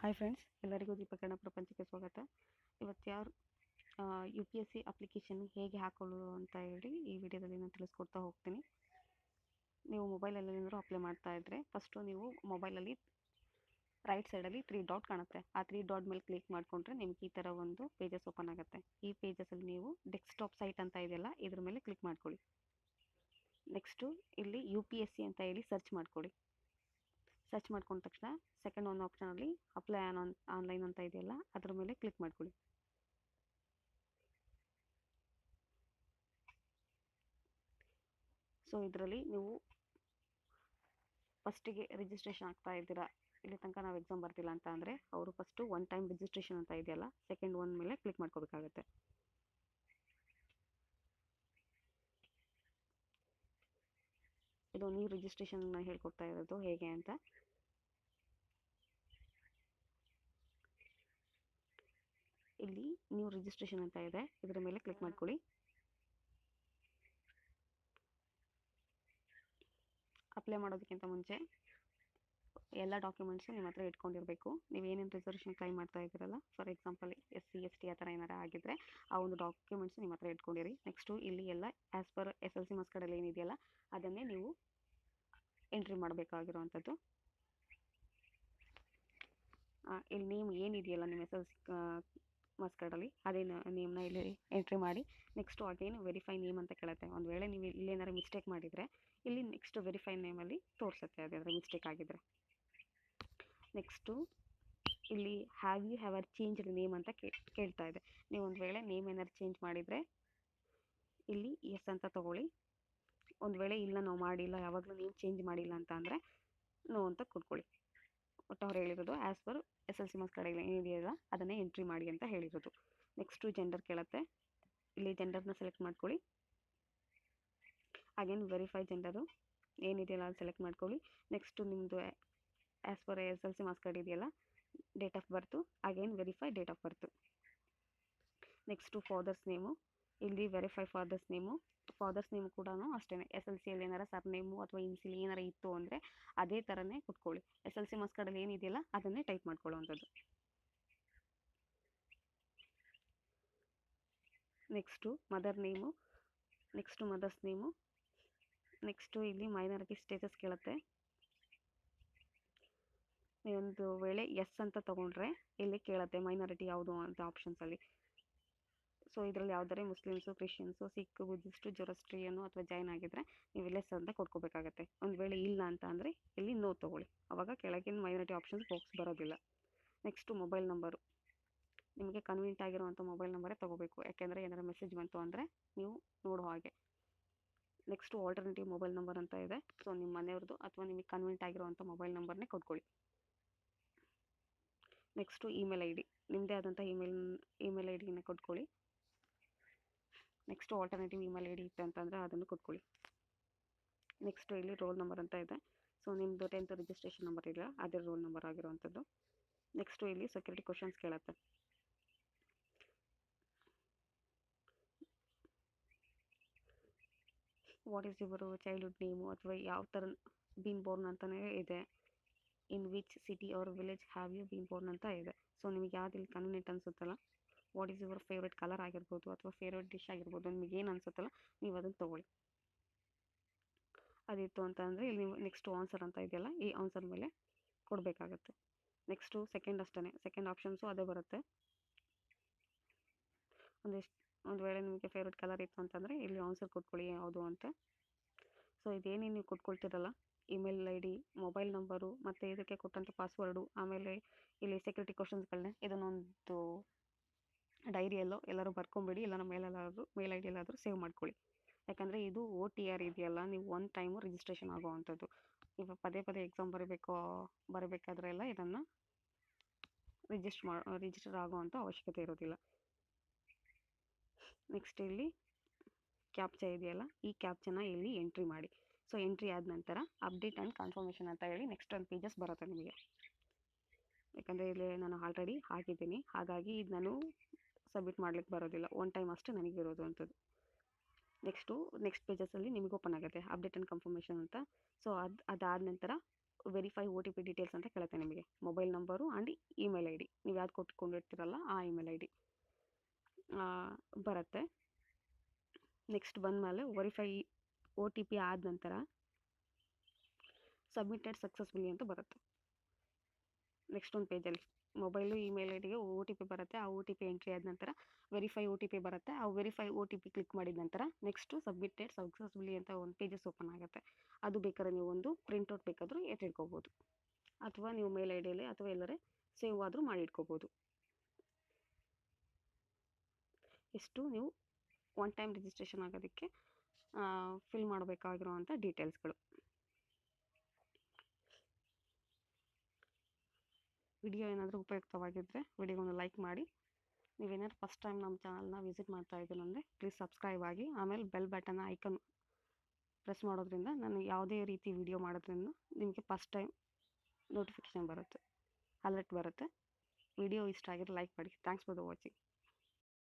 Hi friends ಎಲ್ಲರಿಗೂ ದೀಪಕರಣ ಪ್ರಪಂಚಕ್ಕೆ ಸ್ವಾಗತ. ಇವತ್ತು ಯಾರು U P S C application ಹೇಗೆ ಹಾಕೊಳ್ಳೋದು ಅಂತ ಹೇಳಿ ಈ ವಿಡಿಯೋದಲ್ಲಿ ನಾನು ತಿಳಿಸ್ಕೊಡ್ತಾ ಹೋಗ್ತೀನಿ. ನೀವು ಮೊಬೈಲಲ್ಲಿ ಏನಾದರೂ ಅಪ್ಲೈ ಮಾಡ್ತಾ ಇದ್ದರೆ ಫಸ್ಟು ನೀವು ಮೊಬೈಲಲ್ಲಿ ರೈಟ್ ಸೈಡಲ್ಲಿ ತ್ರೀ ಡಾಟ್ ಕಾಣುತ್ತೆ. ಆ ತ್ರೀ ಡಾಟ್ ಮೇಲೆ ಕ್ಲಿಕ್ ಮಾಡಿಕೊಂಡ್ರೆ ನಿಮ್ಗೆ ಈ ಥರ ಒಂದು ಪೇಜಸ್ ಓಪನ್ ಆಗುತ್ತೆ. ಈ ಪೇಜಸಲ್ಲಿ ನೀವು ಡೆಸ್ಕ್ಟಾಪ್ ಸೈಟ್ ಅಂತ ಇದೆಯಲ್ಲ, ಇದ್ರ ಮೇಲೆ ಕ್ಲಿಕ್ ಮಾಡ್ಕೊಳ್ಳಿ. ನೆಕ್ಸ್ಟು ಇಲ್ಲಿ ಯು ಪಿ ಎಸ್ ಸಿ ಅಂತ ಹೇಳಿ ಸರ್ಚ್ ಮಾಡ್ಕೊಳ್ಳಿ. ಸರ್ಚ್ ಮಾಡ್ಕೊಂಡ ತಕ್ಷಣ ಸೆಕೆಂಡ್ ಒಂದು ಆಪ್ಷನಲ್ಲಿ ಅಪ್ಲೈ ಆನ್ ಆನ್ಲೈನ್ ಅಂತ ಇದೆಯಲ್ಲ, ಅದ್ರ ಮೇಲೆ ಕ್ಲಿಕ್ ಮಾಡ್ಕೊಳ್ಳಿ. ಸೊ ಇದರಲ್ಲಿ ನೀವು ಫಸ್ಟಿಗೆ ರಿಜಿಸ್ಟ್ರೇಷನ್ ಆಗ್ತಾ ಇದ್ದೀರಾ, ಇಲ್ಲಿ ತನಕ ನಾವು ಎಕ್ಸಾಮ್ ಬರ್ತಿಲ್ಲ ಅಂತ ಅಂದರೆ, ಅವರು ಫಸ್ಟು ಒನ್ ಟೈಮ್ ರಿಜಿಸ್ಟ್ರೇಷನ್ ಅಂತ ಇದೆಯಲ್ಲ ಸೆಕೆಂಡ್ ಒನ್ ಮೇಲೆ ಕ್ಲಿಕ್ ಮಾಡ್ಕೋಬೇಕಾಗತ್ತೆ. ಇದು ನೀವು ರಿಜಿಸ್ಟ್ರೇಷನ್ ಹೇಳ್ಕೊಡ್ತಾ ಇರೋದು ಹೇಗೆ ಅಂತ. ಇಲ್ಲಿ ನ್ಯೂ ರಿಜಿಸ್ಟ್ರೇಷನ್ ಅಂತ ಇದೆ. ಇದರ ಮೇಲೆ ಕ್ಲಿಕ್ ಮಾಡ್ಕೊಳ್ಳಿ. ಅಪ್ಲೈ ಮಾಡೋದಕ್ಕಿಂತ ಮುಂಚೆ. ಎಲ್ಲ ಡಾಕ್ಯುಮೆಂಟ್ಸು ನಿಮ್ಮ ಹತ್ರ ಇಟ್ಕೊಂಡಿರಬೇಕು. ನೀವು ಏನೇನು ರಿಸರ್ವೇಷನ್ ಕ್ಲೈಮ್ ಮಾಡ್ತಾ ಇದ್ದೀರಲ್ಲ for example S C S T ಆ ಥರ ಏನಾರು ಆಗಿದ್ದರೆ ಆ ಒಂದು ಡಾಕ್ಯುಮೆಂಟ್ಸ್ ನಿಮ್ಮ ಹತ್ರ ಇಟ್ಕೊಂಡಿರಿ. ನೆಕ್ಸ್ಟು ಇಲ್ಲಿ ಎಲ್ಲ as per S L C ಮಸ್ಕಡಲ್ಲಿ ಕಾರ್ಡಲ್ಲಿ ಏನಿದೆಯಲ್ಲ ಅದನ್ನೇ ನೀವು ಎಂಟ್ರಿ ಮಾಡಬೇಕಾಗಿರುವಂಥದ್ದು ಇಲ್ಲಿ ನೇಮ್ ಏನಿದೆಯಲ್ಲ ನಿಮ್ಮ ಎಸ್ ಎಲ್ ಸಿ ಮಸ್ಕಡಲ್ಲಿ ಅದೇ ನೇಮ್ನ ಇಲ್ಲಿ ಎಂಟ್ರಿ ಮಾಡಿ. ನೆಕ್ಸ್ಟು ಅಗೇನ್ ವೆರಿಫೈ ನೇಮ್ ಅಂತ ಕೇಳುತ್ತೆ. ಒಂದು ವೇಳೆ ನೀವು ಇಲ್ಲೇನಾರು ಮಿಸ್ಟೇಕ್ ಮಾಡಿದರೆ ಇಲ್ಲಿ ನೆಕ್ಸ್ಟ್ ವೆರಿಫೈ ನೇಮಲ್ಲಿ ತೋರಿಸುತ್ತೆ ಅದಾದರೆ ಮಿಸ್ಟೇಕ್ ಆಗಿದ್ದರೆ ನೆಕ್ಸ್ಟು ಇಲ್ಲಿ have you ever changed name ಅಂತ ಕೇಳ್ತಾ ಇದೆ. ನೀವು ಒಂದು ವೇಳೆ ನೇಮ್ ಏನಾದ್ರು ಚೇಂಜ್ ಮಾಡಿದರೆ ಇಲ್ಲಿ ಎಸ್ ಅಂತ ತೊಗೊಳ್ಳಿ. ಒಂದು ವೇಳೆ ಇಲ್ಲ ನಾವು ಮಾಡಿಲ್ಲ, ಯಾವಾಗಲೂ ನೇಮ್ ಚೇಂಜ್ ಮಾಡಿಲ್ಲ ಅಂತ ಅಂದರೆ ನೋ ಅಂತ ಕೊಟ್ಕೊಳ್ಳಿ ಒಟ್ಟು ಅವ್ರು ಹೇಳಿರೋದು as per S L C marks ಇಲ್ಲ ಏನಿದೆಯಲ್ಲ ಅದನ್ನೇ ಎಂಟ್ರಿ ಮಾಡಿ ಅಂತ ಹೇಳಿರೋದು. ನೆಕ್ಸ್ಟು ಜೆಂಡರ್ ಕೇಳುತ್ತೆ. ಇಲ್ಲಿ ಜೆಂಡರ್ನ ಸೆಲೆಕ್ಟ್ ಮಾಡ್ಕೊಳ್ಳಿ. ಅಗೇನ್ ವೆರಿಫೈ ಜೆಂಡರು ಏನಿದೆಯಲ್ಲ ಅದು ಸೆಲೆಕ್ಟ್ ಮಾಡ್ಕೊಳ್ಳಿ. ನೆಕ್ಸ್ಟು ನಿಮ್ಮದು as per S L C marks card ಇದೆಯಲ್ಲ date of birth again verify date of birth next father's name ಇಲ್ಲಿ verify father's name father's name ಕೂಡ ಅಷ್ಟೇ ಎಸ್ ಎಲ್ ಸಿಯಲ್ಲಿ ಏನಾರ ಸರ್ ನೇಮು ಅಥವಾ ಇನ್ಸಿಲ್ ಏನಾರ ಇತ್ತು ಅಂದರೆ ಅದೇ ಥರನೇ ಕುಟ್ಕೊಳ್ಳಿ. ಎಸ್ ಎಲ್ ಸಿ ಮಾರ್ಕ್ಸ್ ಕಾರ್ಡಲ್ಲಿ ಏನಿದೆಯಲ್ಲ, ಅದನ್ನೇ type ಮಾಡ್ಕೊಳ್ಳೋವಂಥದ್ದು. Next mother name next mother's name next ಇಲ್ಲಿ ಮೈನಾರಿಟಿ ಸ್ಟೇಟಸ್ ಕೇಳುತ್ತೆ. ಒಂದು ವೇಳೆ ಎಸ್ ಅಂತ ತೊಗೊಂಡ್ರೆ ಇಲ್ಲಿ ಕೇಳುತ್ತೆ ಮೈನಾರಿಟಿ ಯಾವುದು ಅಂತ ಆಪ್ಷನ್ಸಲ್ಲಿ ಸೊ ಇದರಲ್ಲಿ ಯಾವುದಾರೆ Muslims Christians Sikh Buddhist Zoroastrian ಅಥವಾ ಜೈನ್ ಆಗಿದ್ರೆ ನೀವು ಇಲ್ಲಿ ಎಸ್ ಅಂತ ಕೊಟ್ಕೋಬೇಕಾಗತ್ತೆ. ಒಂದು ವೇಳೆ ಇಲ್ಲ ಅಂತ ಅಂದರೆ ಇಲ್ಲಿ ನೋ ತೊಗೊಳ್ಳಿ. ಆವಾಗ ಕೆಳಗಿನ ಮೈನಾರಿಟಿ ಆಪ್ಷನ್ಸ್ ಬಾಕ್ಸ್ ಬರೋದಿಲ್ಲ. ನೆಕ್ಸ್ಟು ಮೊಬೈಲ್ ನಂಬರು ನಿಮಗೆ ಕನ್ವೀನಿಯಂಟ್ ಆಗಿರುವಂಥ ಮೊಬೈಲ್ ನಂಬರೇ ತೊಗೋಬೇಕು. ಯಾಕೆಂದರೆ ಏನಾರು ಮೆಸೇಜ್ ಬಂತು ಅಂದರೆ ನೀವು ನೋಡೋ ಹಾಗೆ. ನೆಕ್ಸ್ಟು ಆಲ್ಟರ್ನೇಟಿವ್ ಮೊಬೈಲ್ ನಂಬರ್ ಅಂತ ಇದೆ. ಸೊ ನಿಮ್ಮ ಮನೆಯವ್ರದ್ದು ಅಥವಾ ನಿಮಗೆ ಕನ್ವೀನಿಯಂಟ್ ಆಗಿರುವಂಥ ಮೊಬೈಲ್ ನಂಬರ್ನೇ ಕೊಟ್ಕೊಳ್ಳಿ ನೆಕ್ಸ್ಟು ಇಮೇಲ್ ಐ ಡಿ ನಿಮ್ಮದೇ ಆದಂಥ ಇಮೇಲ್ ಇಮೇಲ್ ಐ ಡಿನ ಕೊಟ್ಕೊಳ್ಳಿ. Next alternative email I D ಇತ್ತು ಅಂತಂದರೆ ಅದನ್ನು ಕೊಟ್ಕೊಳ್ಳಿ. ನೆಕ್ಸ್ಟು ಇಲ್ಲಿ ರೋಲ್ ನಂಬರ್ ಅಂತ ಇದೆ. ಸೊ ನಿಮ್ಮದು ಟೆಂತ್ ರಿಜಿಸ್ಟ್ರೇಷನ್ ನಂಬರ್ ಇಲ್ಲ ಅದೇ ರೋಲ್ ನಂಬರ್ ಆಗಿರುವಂಥದ್ದು. ನೆಕ್ಸ್ಟು ಇಲ್ಲಿ ಸೆಕ್ಯೂರಿಟಿ ಕ್ವಶನ್ಸ್ ಕೇಳುತ್ತೆ. What is your childhood name ಅಥವಾ ಯಾವ ಥರ ಬೀನ್ ಬೋರ್ನ್ ಅಂತಲೇ ಇದೆ. In which city or village have you been born ಅಂತ ಇದೆ. ಸೊ ನಿಮಗೆ ಯಾವ್ದು ಇಲ್ಲಿ convenient ಅನಿಸುತ್ತಲ್ಲ? What is your favourite colour ಆಗಿರ್ಬೋದು ಅಥವಾ ಫೇವ್ರೆಟ್ ಡಿಶ್ ಆಗಿರ್ಬೋದು ನಿಮಗೆ ಏನು ಅನ್ಸುತ್ತಲ್ಲ ನೀವು ಅದನ್ನು ತೊಗೊಳ್ಳಿ. ಅದಿತ್ತು ಅಂತಂದರೆ ಇಲ್ಲಿ ನೀವು ನೆಕ್ಸ್ಟು ಆನ್ಸರ್ ಅಂತ ಇದೆಯಲ್ಲ, ಈ ಆನ್ಸರ್ ಮೇಲೆ ಕೊಡಬೇಕಾಗತ್ತೆ. ನೆಕ್ಸ್ಟು ಸೆಕೆಂಡ್ ಅಷ್ಟೇ ಸೆಕೆಂಡ್ ಆಪ್ಷನ್ಸು ಅದೇ ಬರುತ್ತೆ. ಒಂದಿಷ್ಟು, ಒಂದು ವೇಳೆ ನಿಮಗೆ ಫೇವ್ರೆಟ್ ಕಲರ್ ಇತ್ತು ಅಂತಂದರೆ ಇಲ್ಲಿ ಆನ್ಸರ್ ಕೊಟ್ಕೊಳ್ಳಿ ಯಾವುದು ಅಂತ. ಸೊ, ಇದೇನೇನು ನೀವು ಕೊಟ್ಕೊಳ್ತೀರಲ್ಲ? Email I D mobile number, ಮತ್ತು ಇದಕ್ಕೆ ಕೊಟ್ಟಂಥ ಪಾಸ್ವರ್ಡು, ಆಮೇಲೆ ಇಲ್ಲಿ ಸೆಕ್ಯೂರಿಟಿ ಕ್ವಶನ್ಸ್ಗಳನ್ನ ಇದನ್ನೊಂದು ಡೈರಿಯಲ್ಲೋ ಎಲ್ಲರೂ ಬರ್ಕೊಂಬಿಡಿ, ಇಲ್ಲ ನಮ್ಮ ಮೇಲೆಲ್ಲಾದರೂ, ಮೇಲ್ ಐ ಡಿಯಲ್ಲಾದರೂ ಸೇವ್ ಮಾಡ್ಕೊಳ್ಳಿ. ಯಾಕಂದರೆ ಇದು ಓ ಟಿ ಆರ್ ಇದೆಯಲ್ಲ, ನೀವು ಒನ್ ಟೈಮು ರಿಜಿಸ್ಟ್ರೇಷನ್ ಆಗೋವಂಥದ್ದು. ಇವಾಗ ಪದೇ ಪದೇ ಎಕ್ಸಾಮ್ ಬರೀಬೇಕು ಬರಬೇಕಾದ್ರೆಲ್ಲ ಇದನ್ನು ರಿಜಿಸ್ಟರ್ ಮಾ ರಿಜಿಸ್ಟರ್ ಆಗೋವಂಥ ಅವಶ್ಯಕತೆ ಇರೋದಿಲ್ಲ. ನೆಕ್ಸ್ಟ್ ಇಲ್ಲಿ ಕ್ಯಾಪ್ಚ ಇದೆಯಲ್ಲ, ಈ ಕ್ಯಾಪ್ಚನ ಇಲ್ಲಿ ಎಂಟ್ರಿ ಮಾಡಿ. ಸೊ ಎಂಟ್ರಿ ಆದ ನಂತರ ಅಪ್ಡೇಟ್ ಆ್ಯಂಡ್ ಕನ್ಫರ್ಮೇಷನ್ ಅಂತ ಹೇಳಿ ನೆಕ್ಸ್ಟ್ ಒಂದು ಪೇಜಸ್ ಬರುತ್ತೆ ನಿಮಗೆ. ಯಾಕಂದರೆ ಇಲ್ಲಿ ನಾನು ಆಲ್ರೆಡಿ ಹಾಕಿದ್ದೀನಿ. ಹಾಗಾಗಿ ಇದು ನಾನು ಸಬ್ಮಿಟ್ ಮಾಡ್ಲಿಕ್ಕೆ ಬರೋದಿಲ್ಲ. ಒನ್ ಟೈಮ್ ಅಷ್ಟೇ ನನಗಿರೋದು ಅಂಥದ್ದು. ನೆಕ್ಸ್ಟು ನೆಕ್ಸ್ಟ್ ಪೇಜಸಲ್ಲಿ ನಿಮಗೆ ಓಪನ್ ಆಗುತ್ತೆ. ಅಪ್ಡೇಟ್ ಆ್ಯಂಡ್ ಕನ್ಫರ್ಮೇಷನ್ ಅಂತ. ಸೊ ಅದು, ಅದಾದ ನಂತರ verify O T P details ಅಂತ ಕೇಳುತ್ತೆ ನಿಮಗೆ. Mobile number and email I D ನೀವು ಯಾವ್ದು ಕೊಟ್ಕೊಂಡಿರ್ತೀರಲ್ಲ ಆ ಇಮೇಲ್ ಐ ಡಿ ಬರುತ್ತೆ. ನೆಕ್ಸ್ಟ್ ಬಂದಮೇಲೆ ವೆರಿಫೈ ಒ ಟಿ ಪಿ ಆದ ನಂತರ ಸಬ್ಮಿಟೆಡ್ ಸಕ್ಸಸ್ಫುಲಿ ಅಂತ ಬರುತ್ತೆ. ನೆಕ್ಸ್ಟ್ ಒಂದು ಪೇಜಲ್ಲಿ ಮೊಬೈಲು ಇಮೇಲ್ ಐ ಡಿಗೆ ಒ ಟಿ ಪಿ ಬರುತ್ತೆ. ಆ ಒ ಟಿ ಪಿ ಎಂಟ್ರಿ ಆದ ನಂತರ ವೆರಿಫೈ ಒ ಟಿ ಪಿ ಬರುತ್ತೆ. ಆ verify O T P click ಮಾಡಿದ ನಂತರ ನೆಕ್ಸ್ಟು ಸಬ್ಮಿಟೆಡ್ ಸಕ್ಸಸ್ಫುಲಿ ಅಂತ ಒಂದು ಪೇಜಸ್ ಓಪನ್ ಆಗುತ್ತೆ. ಅದು ಬೇಕಾದ್ರೆ ನೀವು ಒಂದು ಪ್ರಿಂಟೌಟ್ ಬೇಕಾದರೂ ಎತ್ತಿಟ್ಕೋಬೋದು. ಅಥವಾ ನೀವು ಮೇಲ್ ಐ ಡಿಯಲ್ಲಿ ಅಥವಾ ಎಲ್ಲರೇ ಸೇವ್ ಆದರೂ ಮಾಡಿ ಇಟ್ಕೋಬೋದು ಇಷ್ಟು ನೀವು ಒನ್ ಟೈಮ್ ರಿಜಿಸ್ಟ್ರೇಷನ್ ಆಗೋದಕ್ಕೆ ಫಿಲ್ ಮಾಡಬೇಕಾಗಿರುವಂಥ ಡೀಟೇಲ್ಸ್ಗಳು ವಿಡಿಯೋ ಏನಾದರೂ ಉಪಯುಕ್ತವಾಗಿದ್ದರೆ ವಿಡಿಯೋಗೊಂದು ಲೈಕ್ ಮಾಡಿ. ನೀವೇನಾದ್ರು ಫಸ್ಟ್ ಟೈಮ್ ನಮ್ಮ ಚಾನಲ್ನ ವಿಸಿಟ್ ಮಾಡ್ತಾ ಇದ್ದೀನಿ ಅಂದರೆ ಪ್ಲೀಸ್ ಸಬ್ಸ್ಕ್ರೈಬ್ ಆಗಿ, ಆಮೇಲೆ ಬೆಲ್ ಬಟನ್ ಐಕನ್ ಪ್ರೆಸ್ ಮಾಡೋದ್ರಿಂದ ನಾನು ಯಾವುದೇ ರೀತಿ ವಿಡಿಯೋ ಮಾಡೋದ್ರಿಂದ ನಿಮಗೆ ಫಸ್ಟ್ ಟೈಮ್ ನೋಟಿಫಿಕೇಷನ್ ಬರುತ್ತೆ ಅಲರ್ಟ್ ಬರುತ್ತೆ. ವಿಡಿಯೋ ಇಷ್ಟ ಆಗಿದ್ರೆ ಲೈಕ್ ಮಾಡಿ. Thanks for the watching